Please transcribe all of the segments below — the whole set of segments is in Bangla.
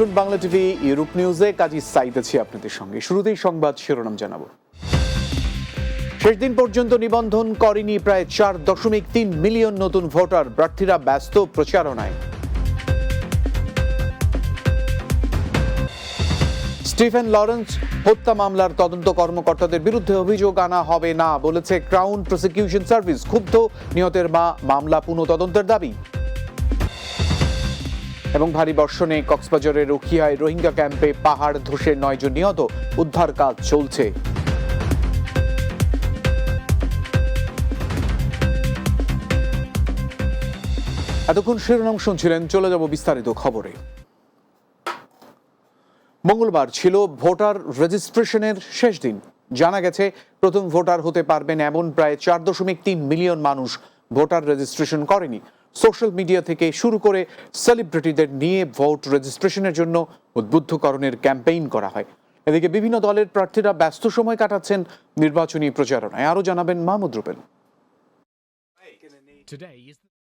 আমন্ত্রণ বাংলা টিভি, ইউরোপ নিউজে কাজী সাইদ আছি আপনাদের সঙ্গে। শুরুতেই সংবাদ শিরোনাম জানাব। শেষ দিন পর্যন্ত নিবন্ধন করেনি প্রায় চার দশমিক তিন মিলিয়ন নতুন ভোটার। প্রার্থীরা ব্যস্ত প্রচারণায়। স্টিফেন লরেন্স, হত্যা মামলার তদন্ত কর্মকর্তাদের বিরুদ্ধে অভিযোগ আনা হবে না বলেছে ক্রাউন প্রসিকিউশন সার্ভিস। ক্ষুব্ধ নিহতের মা, মামলা পুনঃ তদন্তের দাবি। এবং ভারী বর্ষণে কক্সবাজারের রুখিয়ায় রোহিঙ্গা ক্যাম্পে পাহাড় ধসে নয়জন নিহত। উদ্ধার কাজ চলছে। এতক্ষণ শিরোনাম শুনছিলেন, চলে যাব বিস্তারিত খবরে। মঙ্গলবার ছিল ভোটার রেজিস্ট্রেশনের শেষ দিন। জানা গেছে, প্রথম ভোটার হতে পারবেন এমন প্রায় চার দশমিক তিন মিলিয়ন মানুষ ভোটার রেজিস্ট্রেশন করেনি। সোশ্যাল মিডিয়া থেকে শুরু করে সেলিব্রিটিদের নিয়ে ভোট রেজিস্ট্রেশনের জন্য উদ্বুদ্ধকরণের ক্যাম্পেইন করা হয়। এদিকে বিভিন্ন দলের প্রার্থীরা ব্যস্ত সময় কাটাচ্ছেন নির্বাচনী প্রচারণায়। আরও জানাবেন মাহমুদ রুবেল।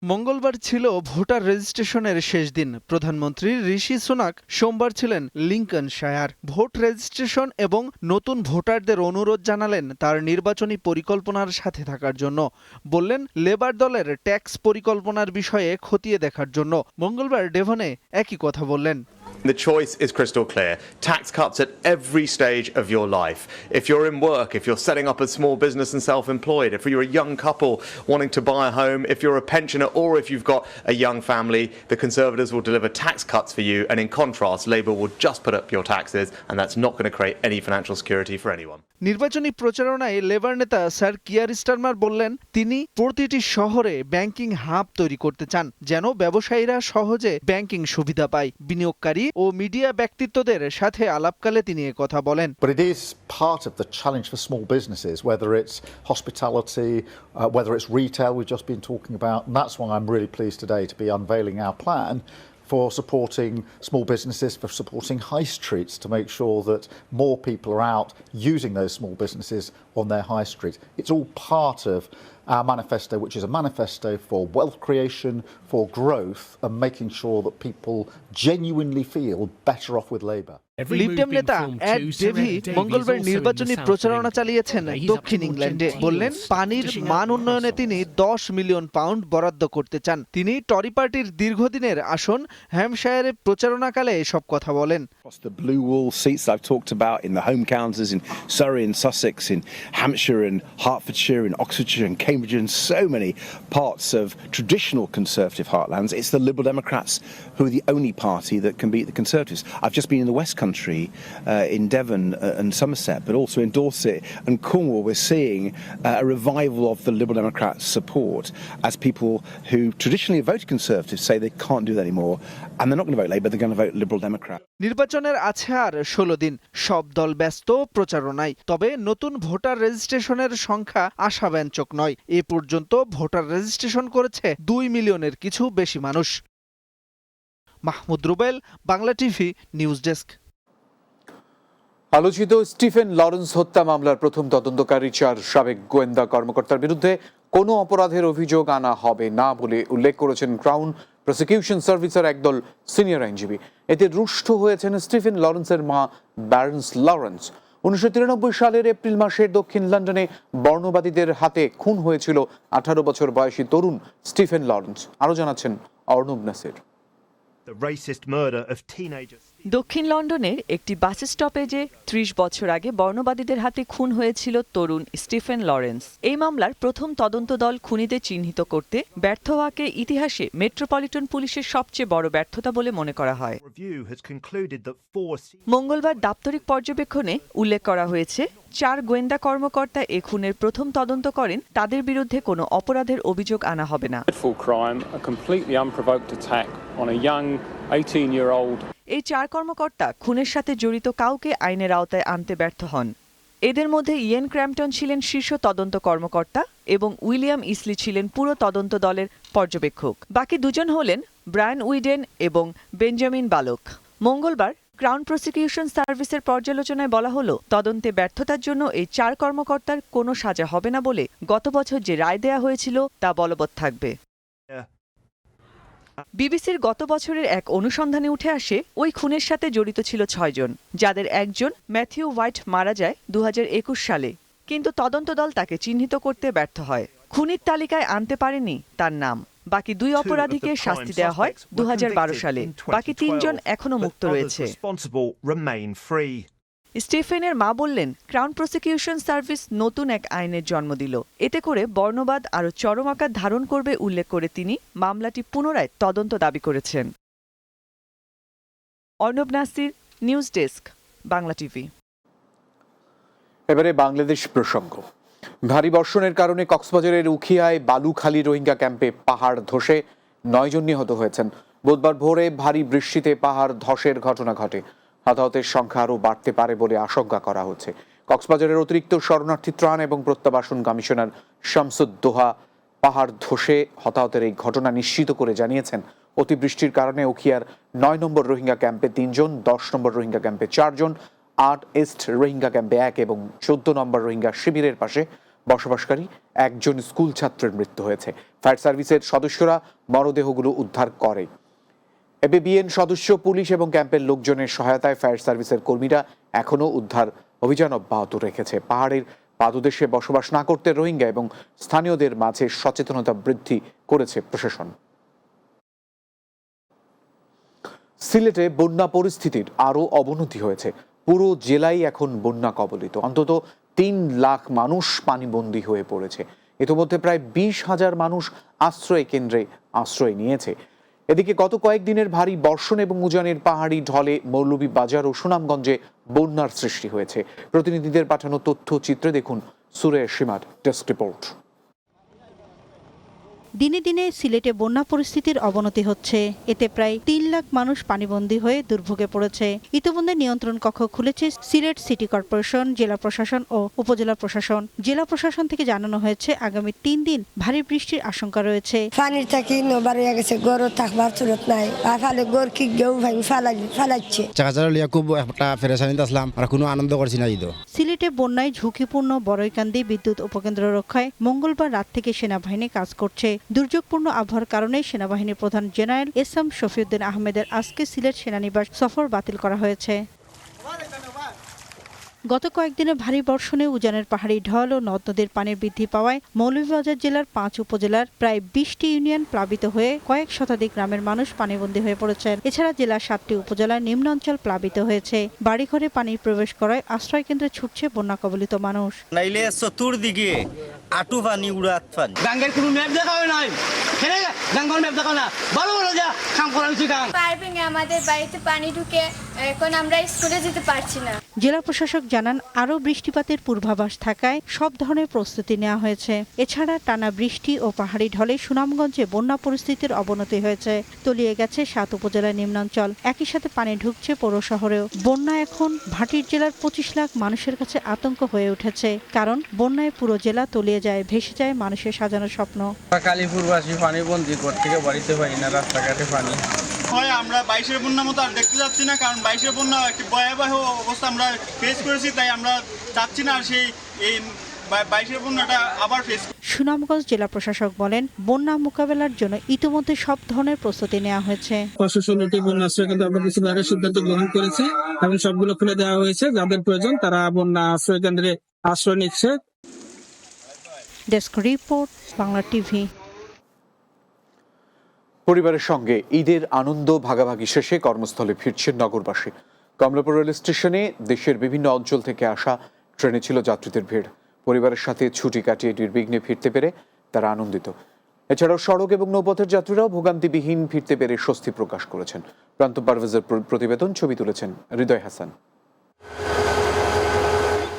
মঙ্গলবার ছিল ভোটার রেজিস্ট্রেশনের শেষ দিন। প্রধানমন্ত্রী ঋষি সুনাক সোমবার ছিলেন লিঙ্কন শায়ার ভোট রেজিস্ট্রেশন এবং নতুন ভোটারদের অনুরোধ জানালেন তার নির্বাচনী পরিকল্পনার সাথে থাকার জন্য। বললেন, লেবার দলের ট্যাক্স পরিকল্পনার বিষয়ে খতিয়ে দেখার জন্য। মঙ্গলবার ডেভনে একই কথা বললেন। The choice is crystal clear. Tax cuts at every stage of your life. If you're in work, if you're setting up a small business and self employed, if you're a young couple wanting to buy a home, if you're a pensioner, or if you've got a young family, the Conservatives will deliver tax cuts for you. And in contrast, Labour will just put up your taxes, and that's not going to create any financial security for anyone. নির্বাচনী প্রচারণায় লেবার নেতা স্যার কিয়ার স্টারমার বললেন তিনি প্রতিটি শহরে ব্যাংকিং হাব তৈরি করতে চান যেন ব্যবসায়ীরা সহজে ব্যাংকিং সুবিধা পায় বিনিয়োগকারী ও মিডিয়া ব্যক্তিত্বদের সাথে আলাপকালে তিনি এ কথা বলেন But it is part of the challenge for small businesses, whether it's hospitality, uh, whether it's retail, we've just been talking about. And that's why I'm really pleased today to be unveiling our plan for supporting small businesses, for supporting high streets to make sure that more people are out using those small businesses on their high streets. It's all part of our manifesto, which is a manifesto for wealth creation, for growth, and making sure that people genuinely feel better off with Labour. Lib Dem নেতা অ্যাড ডেভি মঙ্গলবার নির্বাচনী প্রচারণা চালিয়েছেন দক্ষিণ ইংল্যান্ডে বললেন পানির মান উন্নয়নে তিনি দশ মিলিয়ন পাউন্ড বরাদ্দ করতে চান তিনি টরি পার্টির দীর্ঘদিনের আসন হ্যামশায়ারে প্রচারণাকালে এসব কথা বলেন the blue wall seats I've talked about in the home counties in Surrey and Sussex, in Hampshire and Hertfordshire, in Oxfordshire and Cambridgeshire, and so many parts of traditional Conservative heartlands. It's the Liberal Democrats who are the only party that can beat the Conservatives. I've just been in the West Country, uh, in Devon uh, and Somerset, but also in Dorset and Cornwall. We're seeing uh, a revival of the Liberal Democrats' support as people who traditionally have voted Conservative say they can't do that anymore, and they're not going to vote Labour, they're going to vote Liberal Democrat. নির্বাচনের আছে আর ষোলো দিন সব দল ব্যস্ত প্রচারণায় তবে নতুন ভোটার রেজিস্ট্রেশনের সংখ্যা আশাব্যঞ্জক নয় এ পর্যন্ত ভোটার রেজিস্ট্রেশন করেছে দুই মিলিয়নের কিছু বেশি মানুষ Mahmud Rubel Bangla TV news desk আলোচিত স্টিফেন লরেন্স হত্যা মামলার প্রথম তদন্তকারী চার সাবেক গোয়েন্দা কর্মকর্তার বিরুদ্ধে কোনো অপরাধের অভিযোগ আনা হবে না বলে উল্লেখ করেছেন ক্রাউন প্রসিকিউশন সার্ভিসের একদল সিনিয়র আইনজীবী। এতে রুষ্ট হয়েছেন স্টিফেন লরেন্সের মা ব্যারেন্স লরেন্স। উনিশশো তিরানব্বই সালের এপ্রিল মাসে দক্ষিণ লন্ডনে বর্ণবাদীদের হাতে খুন হয়েছিল আঠারো বছর বয়সী তরুণ স্টিফেন লরেন্স। আরও জানাচ্ছেন Arnab Nasir. The racist murder of teenagers. দক্ষিণ লন্ডনের একটি বাস স্টপেজে ত্রিশ বছর আগে বর্ণবাদীদের হাতে খুন হয়েছিল তরুণ স্টিফেন লরেন্স। এই মামলার প্রথম তদন্ত দল খুনিদের চিহ্নিত করতে ব্যর্থ হওয়াকে ইতিহাসে মেট্রোপলিটন পুলিশের সবচেয়ে বড় ব্যর্থতা বলে মনে করা হয়। মঙ্গলবার দাপ্তরিক পর্যবেক্ষণে উল্লেখ করা হয়েছে চার গোয়েন্দা কর্মকর্তা এ খুনের প্রথম তদন্ত করেন তাদের বিরুদ্ধে কোনো অপরাধের অভিযোগ আনা হবে না। Dreadful crime, a completely unprovoked attack on a young 18 year old এই চার কর্মকর্তা খুনের সাথে জড়িত কাউকে আইনের আওতায় আনতে ব্যর্থ হন। এদের মধ্যে ইয়েন ক্র্যাম্পটন ছিলেন শীর্ষ তদন্ত কর্মকর্তা এবং উইলিয়াম ইসলি ছিলেন পুরো তদন্ত দলের পর্যবেক্ষক। বাকি দুজন হলেন ব্রায়ান উইডেন এবং বেঞ্জামিন বালক। মঙ্গলবার ক্রাউন প্রসিকিউশন সার্ভিসের পর্যালোচনায় বলা হলো তদন্তে ব্যর্থতার জন্য এই চার কর্মকর্তার কোনো সাজা হবে না বলে গত বছর যে রায় দেয়া হয়েছিল তা বলবৎ থাকবে। বিবিসির গত বছরের এক অনুসন্ধানে উঠে আসে ওই খুনের সাথে জড়িত ছিল ছয়জন যাদের একজন ম্যাথিউ হোয়াইট মারা যায় দুহাজার একুশ সালে। কিন্তু তদন্ত দল তাকে চিহ্নিত করতে ব্যর্থ হয়। খুনির তালিকায় আনতে পারেনি তার নাম। বাকি দুই অপরাধীকে শাস্তি দেওয়া হয় দু হাজার বারো সালে। বাকি তিনজন এখনও মুক্ত রয়েছে. স্টিফেনের মা বললেন ক্রাউন প্রসিকিউশন সার্ভিস নতুন এক আইনের জন্ম দিল। এতে করে বর্ণবাদ আরও চরম আকার ধারণ করবে উল্লেখ করে তিনি মামলাটি পুনরায় তদন্ত দাবি করেছেন। Arnab Nasir, news desk, Bangla TV. এবারে বাংলাদেশ প্রসঙ্গ। ভারী বর্ষণের কারণে কক্সবাজারের উখিয়ায় বালুখালী রোহিঙ্গা ক্যাম্পে পাহাড় ধসে নয়জন নিহত হয়েছেন। বুধবার ভোরে ভারী বৃষ্টিতে পাহাড় ধসের ঘটনা ঘটে। হতাহতের সংখ্যা আরও বাড়তে পারে বলে আশঙ্কা করা হচ্ছে। কক্সবাজারের অতিরিক্ত শরণার্থী ত্রাণ এবং প্রত্যাবাসন কমিশনার শামসুদ্দোহা পাহাড় ধসে হতাহতের এই ঘটনা নিশ্চিত করে জানিয়েছেন। অতিবৃষ্টির কারণে ওখিয়ার নয় নম্বর রোহিঙ্গা ক্যাম্পে তিনজন, দশ নম্বর রোহিঙ্গা ক্যাম্পে চারজন, আট ইস্ট রোহিঙ্গা ক্যাম্পে এক এবং চোদ্দ নম্বর রোহিঙ্গা শিবিরের পাশে বসবাসকারী একজন স্কুল ছাত্রের মৃত্যু হয়েছে। ফায়ার সার্ভিসের সদস্যরা মরদেহগুলো উদ্ধার করে। এবিবিএন সদস্য, পুলিশ এবং ক্যাম্পের লোকজনের সহায়তায় ফায়ার সার্ভিসের কর্মীরা এখনও উদ্ধার অভিযান অব্যাহত রেখেছে। পাহাড়ের পাদদেশে বসবাস না করতে রোহিঙ্গা এবং স্থানীয়দের মাঝে সচেতনতা বৃদ্ধি করেছে প্রশাসন। সিলেটে বন্যা পরিস্থিতির আরও অবনতি হয়েছে। পুরো জেলাই এখন বন্যা কবলিত। অন্তত তিন লাখ মানুষ পানিবন্দী হয়ে পড়েছে। ইতিমধ্যে প্রায় বিশ হাজার মানুষ আশ্রয় কেন্দ্রে আশ্রয় নিয়েছে। এদিকে গত কয়েকদিনের ভারী বর্ষণ এবং উজানের পাহাড়ি ঢলে মৌলভী বাজার ও সুনামগঞ্জে বন্যার সৃষ্টি হয়েছে। প্রতিনিধিদের পাঠানো তথ্য চিত্রে দেখুন সুরে সীমার ডেস্ক রিপোর্ট। দিনে দিনে সিলেটে বন্যা পরিস্থিতির অবনতি হচ্ছে। এতে প্রায় তিন লাখ মানুষ পানিবন্দী হয়ে দুর্ভোগে পড়েছে। ইতিমধ্যে নিয়ন্ত্রণ কক্ষ খুলেছে সিলেট সিটি কর্পোরেশন জেলা প্রশাসন ও উপজেলা প্রশাসন। জেলা প্রশাসন থেকে জানানো হয়েছে আগামী তিন দিন ভারী বৃষ্টির আশঙ্কা রয়েছে। পানির থাকি নবার হয়ে গেছে গরু থাকবার চুরত নাই। আর ফালে গর কি গেউ ভাই ফালাই ফালাচ্ছে চাকাচার লিয়া খুব একটা ফেরেশানিতে আসলাম আর কোনো আনন্দ করছি না ঈদ সিলেটে বন্যায় ঝুঁকিপূর্ণ বড়ইকান্দি বিদ্যুৎ উপকেন্দ্র রক্ষায় মঙ্গলবার রাত থেকে সেনাবাহিনী কাজ করছে। দুর্যোগপূর্ণ আবহাওয়ার কারণে সেনাবাহিনীর প্রধান জেনারেল এস এম শফিউদ্দিন আহমেদের আজকে সিলেট সেনানিবাস সফর বাতিল করা হয়েছে। গত কয়েকদিনে ভারী বর্ষণে উজানের পাহাড়ি ঢল ও নদ নদীর পানির বৃদ্ধি পাওয়ায় মৌলভীবাজার জেলার পাঁচ উপজেলার প্রায় বিশটি ইউনিয়ন প্লাবিত হয়ে কয়েক শতাধিক গ্রামের মানুষ পানিবন্দী হয়ে পড়েছেন। এছাড়া জেলার সাতটি উপজেলার নিম্ন অঞ্চল প্লাবিত হয়েছে। বাড়িঘরে পানি প্রবেশ করায় আশ্রয় কেন্দ্রে ছুটছে বন্যা কবলিত মানুষ। নাইলে চতুর্দিকে আটু পানি উড়াত পানি। গাঙ্গের কোনো ম্যাপ দেখা হয় নাই। হেরে গাঙ্গর ম্যাপ দেখা না। ভালো ভালো যা। কাম করা আমাদের বাড়িতে পানি ঢুকে এখন আমরা স্কুলে যেতে পারছি না। জেলা প্রশাসক জানান, আরও বৃষ্টিপাতের পূর্বাভাস থাকায় সব ধরনের প্রস্তুতি নেওয়া হয়েছে। এছাড়া টানা বৃষ্টি ও পাহাড়ি ঢলে সুনামগঞ্জে বন্যা পরিস্থিতির অবনতি হয়েছে। তলিয়ে গেছে সাত উপজেলার নিম্নাঞ্চল। একই সাথে পানি ঢুকছে পৌর শহরেও। বন্যা এখন ভাটির জেলার পঁচিশ লাখ মানুষের কাছে আতঙ্ক হয়ে উঠেছে। কারণ, বন্যায় পুরো জেলা তলিয়ে যায়, ভেসে যায় মানুষের সাজানো স্বপ্ন। কালীপুরবাসী পানি বন্দি করতে বাড়িতে পারি না, রাস্তাঘাটে পানি। হয় আমরা বাইশের বন্যার মতো আর দেখতে যাচ্ছি না কারণ বাইশের বন্যা একটি ভয়াবহ অবস্থা আমরা ফেস করেছি তাই আমরা চাচ্ছি না আর সেই এই বাইশের বন্যাটা আবার ফেস সুনামগঞ্জ জেলা প্রশাসক বলেন বন্যা মোকাবেলার জন্য ইতিমধ্যে সব ধরনের প্রস্তুতি নেওয়া হয়েছে। প্রশাসন এটি বন্যা আশ্রয় কেন্দ্র আমরা কিছু বাইরের সিদ্ধান্ত গ্রহণ করেছে এবং সবগুলো খুলে দেওয়া হয়েছে যাদের প্রয়োজন তারা বন্যা আশ্রয় কেন্দ্রে আশ্রয় নিচ্ছে। ডেস্ক রিপোর্ট বাংলা টিভি পরিবারের সঙ্গে ঈদের আনন্দ ভাগাভাগি শেষে কর্মস্থলে ফিরছেন নগরবাসী। কমলাপুর রেল স্টেশনে দেশের বিভিন্ন অঞ্চল থেকে আসা ট্রেনে ছিল যাত্রীদের ভিড়। পরিবারের সাথে ছুটি কাটিয়ে নির্বিঘ্নে ফিরতে পেরে তারা আনন্দিত। এছাড়াও সড়ক এবং নৌপথের যাত্রীরাও ভোগান্তিবিহীন ফিরতে পেরে স্বস্তি প্রকাশ করেছেন। প্রান্ত পারভেজের প্রতিবেদন, ছবি তুলেছেন হৃদয় হাসান।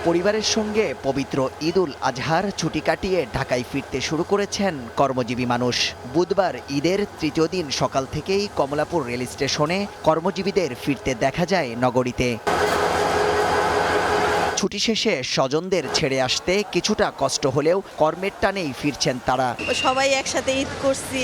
পরিবারের সঙ্গে পবিত্র ঈদুল আজহার ছুটি কাটিয়ে ঢাকায় ফিরতে শুরু করেছেন কর্মজীবী মানুষ। বুধবার ঈদের তৃতীয় দিন সকাল থেকেই কমলাপুর রেল স্টেশনে কর্মজীবীদের ফিরতে দেখা যায় নগরীতে। ছুটি শেষে স্বজনদের ছেড়ে আসতে কিছুটা কষ্ট হলেও কর্মের টানেই ফিরছেন তারা। সবাই একসাথে ঈদ করছি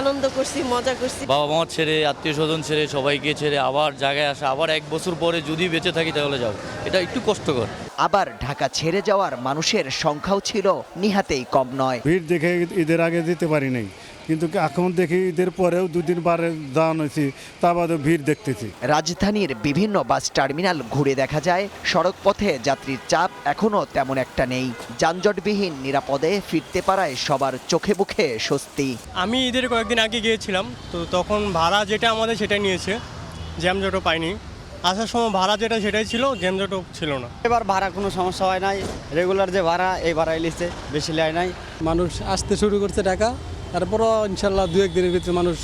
আনন্দ করছি মজা করছি। বাবা মা ছেড়ে আত্মীয় স্বজন ছেড়ে সবাইকে ছেড়ে আবার জায়গায় আসা আবার এক বছর পরে যদি বেঁচে থাকি তাহলে যাও এটা একটু কষ্টকর। আবার ঢাকা ছেড়ে যাওয়ার মানুষের সংখ্যাও ছিল নিহাতেই কম নয়। ভিড় দেখে ঈদের আগে দিতে পারি নাই। কিন্তু এখন দেখি ঈদের পরেও দুদিন বারে দান হয়েছি তা বাদে ভিড় দেখতেছি। রাজধানীর বিভিন্ন বাস টার্মিনাল ঘুরে দেখা যায় সড়ক পথে যাত্রীর চাপ এখনও তেমন একটা নেই। যানজটবিহীন নিরাপদে ফিরতে পারায় সবার চোখে মুখে স্বস্তি। আমি ঈদের কয়েকদিন আগে গিয়েছিলাম তো তখন ভাড়া যেটা আমাদের সেটা নিয়েছে জ্যামজটও পাইনি। আসার সময় ভাড়া যেটা সেটাই ছিল জ্যামজটও ছিল না। এবার ভাড়া কোনো সমস্যা হয় নাই রেগুলার যে ভাড়া এই ভাড়া এলিছে বেশি লেয় নাই। মানুষ আসতে শুরু করছে ঢাকা তারপরও ইনশাল্লাহ দু একদিনের ভিতরে মানুষ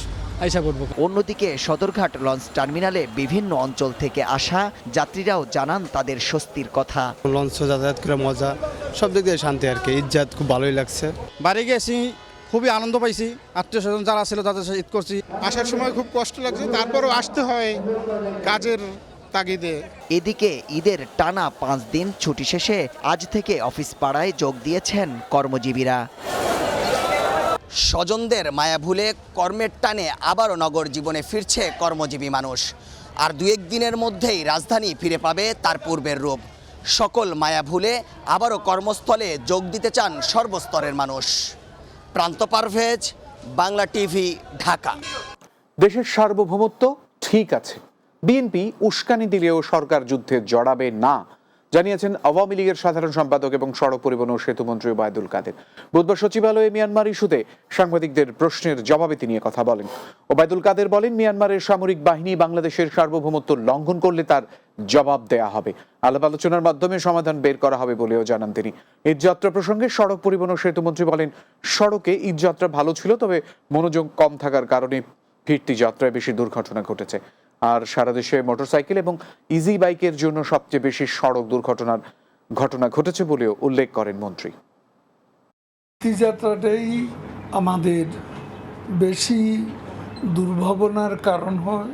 আইসা পড়ব অন্যদিকে সদরঘাট লঞ্চ টার্মিনালে বিভিন্ন অঞ্চল থেকে আসা যাত্রীরাও জানান তাদের স্বস্তির কথা। লঞ্চ যাতায়াত করে মজা সব দিক দিয়ে শান্তি আর কি। ইজ্জাত খুব ভালোই লাগছে। বাড়ি গেছি খুবই আনন্দ পাইছি। আত্মীয় স্বজন যারা ছিল তাদের সাথে ঈদ করছি। আসার সময় খুব কষ্ট লাগছে তারপরও আসতে হয় কাজের তাগিদে। এদিকে ঈদের টানা পাঁচ দিন ছুটি শেষে আজ থেকে অফিস পাড়ায় যোগ দিয়েছেন কর্মজীবীরা। স্বজনদের মায়া ভুলে কর্মের টানে আবারও নগর জীবনে ফিরছে কর্মজীবী মানুষ। আর দু দিনের মধ্যেই রাজধানী ফিরে পাবে তার পূর্বের রূপ। সকল মায়া ভুলে আবারও কর্মস্থলে যোগ দিতে চান সর্বস্তরের মানুষ। প্রান্ত পারভেজ, বাংলা টিভি, ঢাকা। দেশের সার্বভৌমত্ব ঠিক আছে। বিএনপি উস্কানি দিলেও সরকার যুদ্ধে জড়াবে না। জানিয়েছেন আওয়ামী লীগের সাধারণ সম্পাদক এবং সড়ক পরিবহন ও সেতুমন্ত্রী ওবায়দুল কাদের। বুধবার সচিবালয়ে মিয়ানমার ইস্যুতে সাংবাদিকদের প্রশ্নের জবাবে তিনি কথা বলেন। ওবায়দুল কাদের বলেন, মিয়ানমারের সামরিক বাহিনী বাংলাদেশের সার্বভৌমত্ব লঙ্ঘন করলে তার জবাব দেয়া হবে। আলাপ আলোচনার মাধ্যমে সমাধান বের করা হবে বলেও জানান তিনি। ঈদযাত্রা প্রসঙ্গে সড়ক পরিবহন ও সেতুমন্ত্রী বলেন, সড়কে ঈদযাত্রা ভালো ছিল, তবে মনোযোগ কম থাকার কারণে ফিরতি যাত্রায় বেশি দুর্ঘটনা ঘটেছে। আর সারা দেশে মোটরসাইকেল এবং ইজি বাইকের জন্য সবচেয়ে বেশি সড়ক দুর্ঘটনার ঘটনা ঘটেছে বলেও উল্লেখ করেন মন্ত্রী। যাত্রাটাই আমাদের বেশি দুর্ভাবনার কারণ হয়,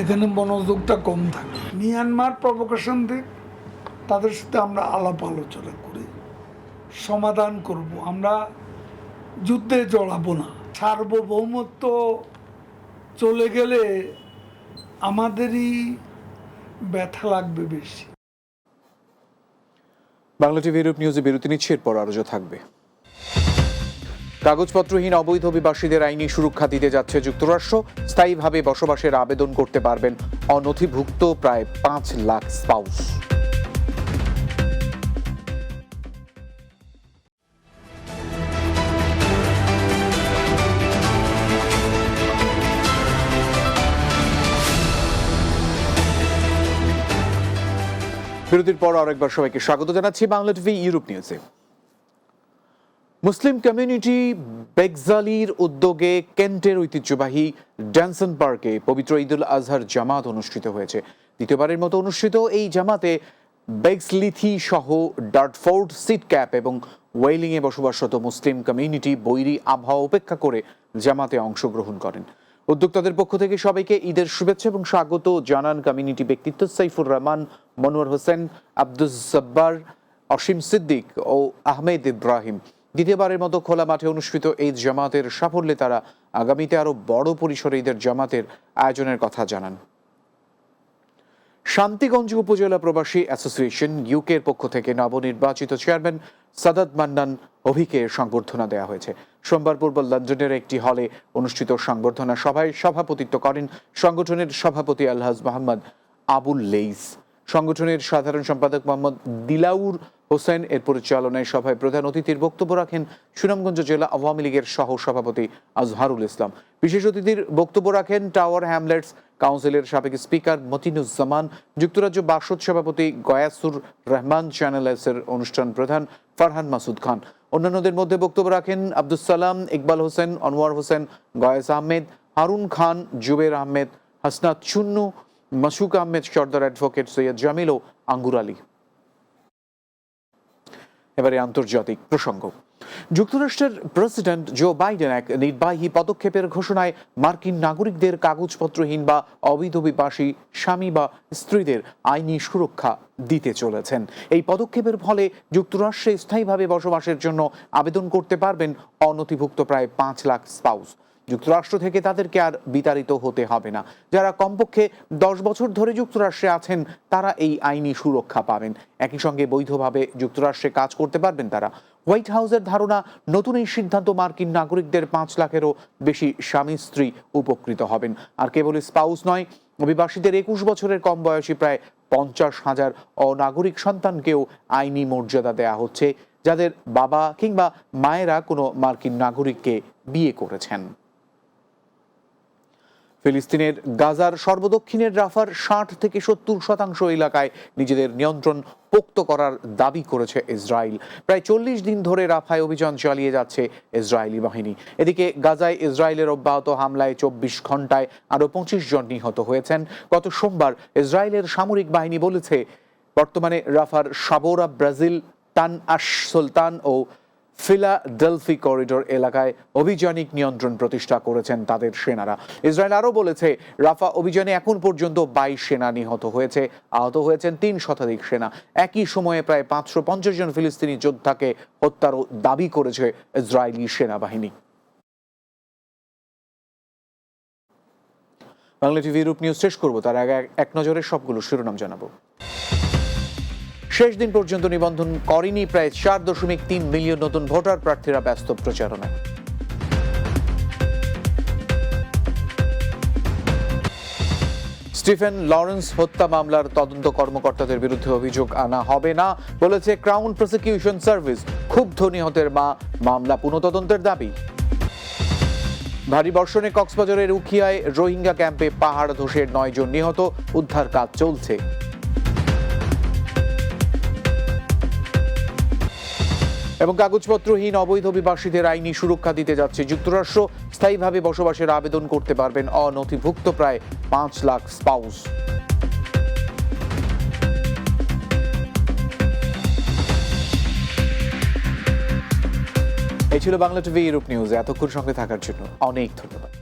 এখানে মনোযোগটা কম থাকে। মিয়ানমার প্রভোকেশন দিক তাদের সাথে আমরা আলাপ আলোচনা করি সমাধান করব। আমরা যুদ্ধে জড়াবো না। সার্বভৌমত্ব চলে গেলে আমাদেরই ব্যথা লাগবে বেশি। বাংলা টিভি ইউরোপ নিউজে বিরতি নিচ্ছে, এরপর আরও থাকবে। কাগজপত্রহীন অবৈধ অভিবাসীদের আইনি সুরক্ষা দিতে যাচ্ছে যুক্তরাষ্ট্র। স্থায়ীভাবে বসবাসের আবেদন করতে পারবেন অনথিভুক্ত প্রায় পাঁচ লাখ স্পাউস। বিরতির পর আরেকবার সবাইকে স্বাগত জানাচ্ছি বাংলা টিভি ইউরোপ নিউজে। মুসলিম কমিউনিটি বেগজালির উদ্যোগে কেন্টের ঐতিহ্যবাহী ড্যানসন পার্কে পবিত্র ঈদুল আজহার জামাত অনুষ্ঠিত হয়েছে। দ্বিতীয়বারের মতো অনুষ্ঠিত এই জামাতে বেগসলিথি সহ ডার্টফোর্ড সিট ক্যাপ এবং ওয়েলিংয়ে বসবাসরত মুসলিম কমিউনিটি বৈরী আবহাওয়া উপেক্ষা করে জামাতে অংশগ্রহণ করেন। উদ্যোক্তাদের পক্ষ থেকে সবাইকে ঈদের শুভেচ্ছা এবং স্বাগত জানান কমিউনিটি ব্যক্তিত্ব সাইফুর রহমান, মনোয়ার হোসেন আব্দুল জব্বার, অসীম সিদ্দিক ও আহমেদ ইব্রাহিম। দ্বিতীয়বারের মতো খোলা মাঠে অনুষ্ঠিত এই জামাতের সাফল্যে তারা আগামীতে আরও বড় পরিসরে ঈদের জামাতের আয়োজনের কথা জানান। শান্তিগঞ্জ উপজেলা প্রবাসী অ্যাসোসিয়েশন ইউকের পক্ষ থেকে নবনির্বাচিত চেয়ারম্যান সাদাত মান্নান অভিকে সংবর্ধনা দেওয়া হয়েছে। সোমবার পূর্ব লন্ডনের একটি হলে অনুষ্ঠিত সংবর্ধনা সভায় সভাপতিত্ব করেন সংগঠনের সভাপতি আলহাজ মোহাম্মদ আবুল লেইস। সংগঠনের সাধারণ সম্পাদক মোহাম্মদ দিলাউর হোসেন এর পরিচালনায় সভায় প্রধান অতিথির বক্তব্য রাখেন সুনামগঞ্জ জেলা আওয়ামী লীগের সহ সভাপতি আজহারুল ইসলাম। বিশেষ অতিথির বক্তব্য রাখেন টাওয়ার হ্যামলেটস কাউন্সিলের সাবেক স্পিকার মতিনুজ্জামান, যুক্তরাজ্য বাসদ সভাপতি গয়াসুর রহমান, চ্যানেল এর অনুষ্ঠান প্রধান ফারহান মাসুদ খান। অন্যান্যদের মধ্যে বক্তব্য রাখেন আব্দুল সালাম, ইকবাল হোসেন আনোয়ার হোসেন, গয়েস আহমেদ, হারুন খান, জুবের আহমেদ, হাসনাত চুন্নু মাসুক আহমেদ সর্দার অ্যাডভোকেট সৈয়দ জামিল ও আঙ্গুর আলী এবারে আন্তর্জাতিক প্রসঙ্গ। যুক্তরাষ্ট্রের প্রেসিডেন্ট জো বাইডেন এক নির্বাহী পদক্ষেপের ঘোষণায় মার্কিন নাগরিকদের কাগজপত্রহীন বা অবৈধ অভিবাসী স্বামী বা স্ত্রীদের আইনি সুরক্ষা দিতে চলেছেন। এই পদক্ষেপের ফলে যুক্তরাষ্ট্রে স্থায়ীভাবে বসবাসের জন্য আবেদন করতে পারবেন অনথিভুক্ত প্রায় পাঁচ লাখ স্পাউস। যুক্তরাষ্ট্র থেকে তাদেরকে আর বিতাড়িত হতে হবে না। যারা কমপক্ষে দশ বছর ধরে যুক্তরাষ্ট্রে আছেন, তারা এই আইনি সুরক্ষা পাবেন। একই সঙ্গে বৈধভাবে যুক্তরাষ্ট্রে কাজ করতে পারবেন তারা। হোয়াইট হাউসের ধারণা, নতুন এই সিদ্ধান্ত মার্কিন নাগরিকদের পাঁচ লাখেরও বেশি স্বামী স্ত্রী উপকৃত হবেন। আর কেবল স্পাউস নয়, অভিবাসীদের একুশ বছরের কম বয়সী প্রায় পঞ্চাশ হাজার অনাগরিক সন্তানকেও আইনি মর্যাদা দেয়া হচ্ছে, যাদের বাবা কিংবা মায়েরা কোনো মার্কিন নাগরিককে বিয়ে করেছেন। ফিলিস্তিনের গাজার সর্বদক্ষিণের রাফার ষাট থেকে সত্তর শতাংশ এলাকায় নিজেদের নিয়ন্ত্রণ পোক্ত করার দাবি করেছে ইসরায়েল। প্রায় চল্লিশ দিন ধরে রাফায় অভিযান চালিয়ে যাচ্ছে ইসরায়েলি বাহিনী। এদিকে গাজায় ইসরায়েলের অব্যাহত হামলায় চব্বিশ ঘন্টায় আরও পঁচিশ জন নিহত হয়েছেন। গত সোমবার ইসরায়েলের সামরিক বাহিনী বলেছে, বর্তমানে রাফার সাবোরা ব্রাজিল, তান আশ সুলতান ও ফিলাডেলফি করিডোর এলাকায় অভিযানিক নিয়ন্ত্রণ প্রতিষ্ঠা করেছেন তাদের সেনারা। ইসরায়েল আরও বলেছে, রাফা অভিযানে এখন পর্যন্ত বাইশ সেনা নিহত হয়েছে, আহত হয়েছেন তিন শতাধিক সেনা। একই সময়ে প্রায় পাঁচশো পঞ্চাশ জন ফিলিস্তিনি যোদ্ধাকে হত্যারও দাবি করেছে ইসরায়েলি সেনাবাহিনী। বাংলা টিভি রূপ নিউজ শেষ করব, তার আগে এক- নজরে সবগুলো শিরোনাম জানাব। শেষ দিন পর্যন্ত নিবন্ধন করেনি, প্রায় চার দশমিক তিন মিলিয়ন নতুন ভোটার প্রার্থীরা ব্যস্ত প্রচারণায়। স্টিফেন লরেন্স হত্যা মামলার তদন্ত কর্মকর্তাদের বিরুদ্ধে অভিযোগ আনা হবে না বলেছে ক্রাউন প্রসিকিউশন সার্ভিস। ক্ষুব্ধ নিহতের মা, মামলা পুনঃতদন্তের দাবি। ভারী বর্ষণে কক্সবাজারের উখিয়ায় রোহিঙ্গা ক্যাম্পে পাহাড় ধসের নয় জন নিহত, উদ্ধার কাজ চলছে। এবং কাগজপত্রহীন অবৈধ অভিবাসীদের আইনি সুরক্ষা দিতে যাচ্ছে। যুক্তরাষ্ট্র স্থায়ীভাবে বসবাসের আবেদন করতে পারবেন অনথিভুক্ত প্রায় পাঁচ লাখ স্পাউস। এই ছিল বাংলা টিভি ইউরোপ নিউজ। এতক্ষণ সঙ্গে থাকার জন্য অনেক ধন্যবাদ।